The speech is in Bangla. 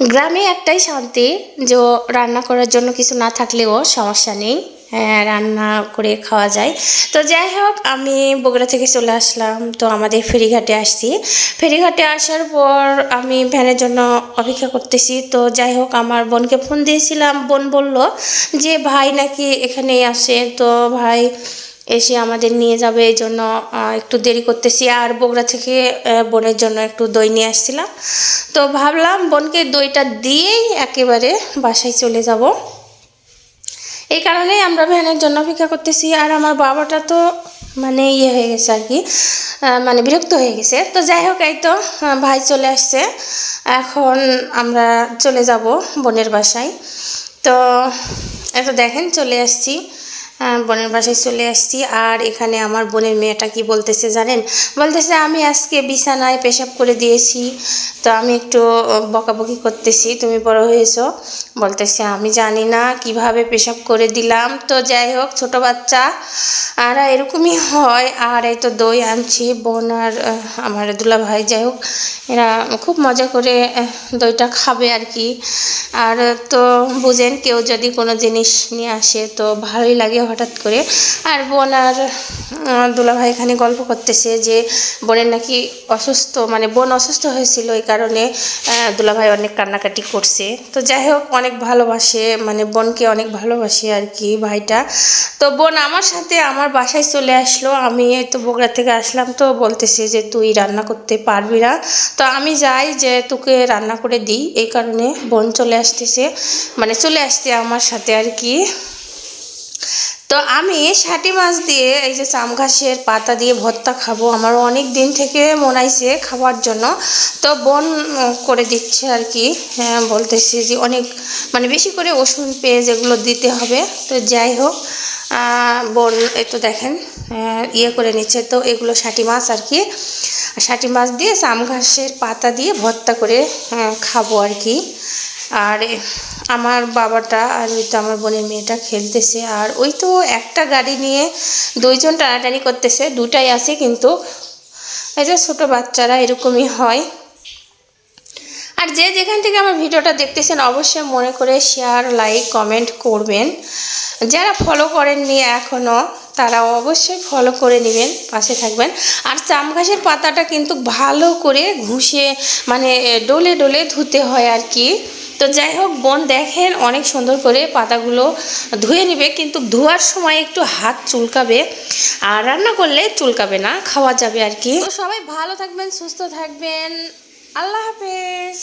গ্রামে একটাই শান্তি যে রান্না করার জন্য কিছু না থাকলেও সমস্যা নেই। হ্যাঁ, রান্না করে খাওয়া যায়। তো যাই হোক আমি বগুড়া থেকে চলে আসলাম। তো আমাদের ফেরিঘাটে আসছি। ফেরিঘাটে আসার পর আমি ভ্যানের জন্য অপেক্ষা করতেছি। তো যাই হোক আমার বোনকে ফোন দিয়েছিলাম। বোন বলল যে ভাই নাকি এখানেই আসে তো ভাই এসে আমাদের নিয়ে যাবে, এই জন্য একটু দেরি করতেছি। আর বগুড়া থেকে বোনের জন্য একটু দই নিয়ে আসছিলাম। তো ভাবলাম বোনকে দইটা দিয়েই একেবারে বাসায় চলে যাব। এই কারণে আমরা ভ্যানের জন্য অপেক্ষা করতেছি। আর আমার বাবাটা তো মানে ইয়ে হয়ে গেছে আর কি মানে বিরক্ত হয়ে গেছে। তো যাই হোক, এই তো ভাই চলে আসছে। এখন আমরা চলে যাব বোনের বাসায়। তো, এই তো দেখেন, চলে আসছি। বোনের বাসায় চলে আসছি। আর এখানে আমার বোনের মেয়েটা কি বলতেছে জানেন? বলতেছে, আমি আজকে বিছানায় পেশাব করে দিয়েছি, তো আমি একটু বকাবকি করতেছি, তুমি বড় হয়েছো। বলতেছে, আমি জানি না কীভাবে পেশাব করে দিলাম, তো যাই হোক, ছোট বাচ্চা, আর এরকমই হয়। আর এই তো দই আনছি, বোন আর আমার দুলা ভাই যাই হোক, এরা খুব মজা করে দইটা খাবে আর কি। আর তো বুঝেন, কেউ যদি কোনো জিনিস নিয়ে আসে, তো ভালোই লাগে হঠাৎ করে। আর বোন আর দুলাভাই এখানে গল্প করতেছে যে, বোনের নাকি অসুস্থ মানে বোন অসুস্থ হয়েছিল এই কারণে দুলাভাই অনেক কান্নাকাটি করছে। তো যাই হোক, অনেক ভালোবাসে মানে বোনকে অনেক ভালোবাসে আর কি ভাইটা। তো বোন আমার সাথে আমার বাসায় চলে আসলো। আমি তো বগুড়া থেকে আসলাম তো বলতেছে যে, তুই রান্না করতে পারবি না। তো আমি যাই যে, তোকে রান্না করে দিই। এই কারণে বোন চলে আসতেছে মানে চলে আসছে আমার সাথে আর কি। তো আমি ষাটি মাছ দিয়ে এই যে চাম ঘাসের পাতা দিয়ে ভর্তা খাব। আমার অনেক দিন থেকে মনাইছে খাবার জন্য। তো বন করে দিচ্ছে আর কি হ্যাঁ বলতেছে যে অনেক মানে বেশি করে ওষুধ পেয়ে যেগুলো দিতে হবে। তো যাই হোক বোন তো দেখেন ইয়ে করে নিচ্ছে। তো এগুলো ষাটি মাছ আর কি ষাটি মাছ দিয়ে চাম ঘাসের পাতা দিয়ে ভর্তা করে খাব আর কি। আর আমার বাবাটা আর ওই তো আমার বোনের মেয়েটা খেলতেছে। আর ওই তো একটা গাড়ি নিয়ে দুইজন টানাটানি করতেছে, দুটাই আছে কিন্তু এই যে ছোটো বাচ্চারা এরকমই হয়। আর যে যেখান থেকে আমার ভিডিওটা দেখতেছেন অবশ্যই মনে করে শেয়ার লাইক কমেন্ট করবেন। যারা ফলো করেননি এখনও তারা অবশ্যই ফলো করে নেবেন, পাশে থাকবেন। আর চাম ঘাসের পাতাটা কিন্তু ভালো করে ঘুষে মানে ডলে ডলে ধুতে হয় আর কি। তো যাই হোক, বোন দেখেন অনেক সুন্দর করে পাতাগুলো ধুয়ে নেবে, কিন্তু ধোয়ার সময় একটু হাত চুলকাবে আর রান্না করলে চুলকাবে না, খাওয়া যাবে আর কি। তো সবাই ভালো থাকবেন, সুস্থ থাকবেন। আল্লাহ হাফেজ।